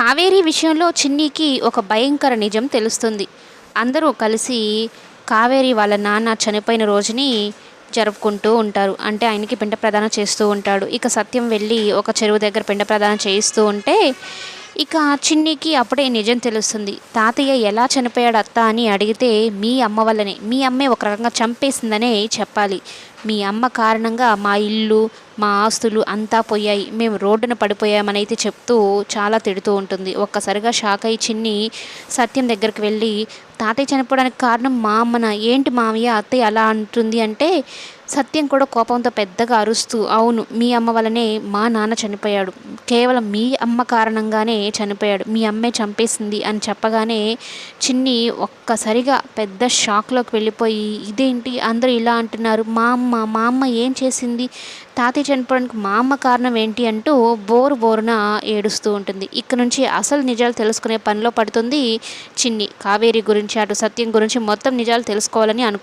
కావేరి విషయంలో చిన్నికి ఒక భయంకర నిజం తెలుస్తుంది. అందరూ కలిసి కావేరి వాళ్ళ నాన్న చనిపోయిన రోజుని జరుపుకుంటూ ఉంటారు. అంటే ఆయనకి పిండ ప్రదానం చేస్తూ ఉంటాడు. ఇక సత్యం వెళ్ళి ఒక చెరువు దగ్గర పిండ ప్రదానం చేయిస్తూ ఉంటే ఇక చిన్నికి అప్పుడే నిజం తెలుస్తుంది. తాతయ్య ఎలా చనిపోయాడు అత్త అని అడిగితే మీ అమ్మ వల్లనే మీ అమ్మే ఒక రకంగా చంపేసిందనే చెప్పాలి. మీ అమ్మ కారణంగా మా ఇల్లు మా ఆస్తులు అంతా పోయాయి. మేము రోడ్డున పడిపోయామనైతే చెప్తూ చాలా తిడుతూ ఉంటుంది. ఒక్కసారిగా షాక్ అయి చిన్ని సత్యం దగ్గరికి వెళ్ళి తాతయ్య చనిపోవడానికి కారణం మా అమ్మన? ఏంటి మామయ్య? అత్తయ్య అలా అంటుంది అంటే సత్యం కూడా కోపంతో పెద్దగా అరుస్తూ అవును మీ అమ్మ వలనే మా నాన్న చనిపోయాడు. కేవలం మీ అమ్మ కారణంగానే చనిపోయాడు. మీ అమ్మే చంపేసింది అని చెప్పగానే చిన్ని ఒక్కసారిగా పెద్ద షాక్లోకి వెళ్ళిపోయి ఇదేంటి? అందరూ ఇలా అంటున్నారు. మా అమ్మ మా అమ్మ ఏం చేసింది? తాతయ్య చనిపోవడానికి మా అమ్మ కారణం ఏంటి అంటూ బోరు బోరున ఏడుస్తూ ఉంటుంది. ఇక్కడ నుంచి అసలు నిజాలు తెలుసుకునే పనిలో పడుతుంది చిన్ని. కావేరి గురించి అటు సత్యం గురించి మొత్తం నిజాలు తెలుసుకోవాలని అనుకు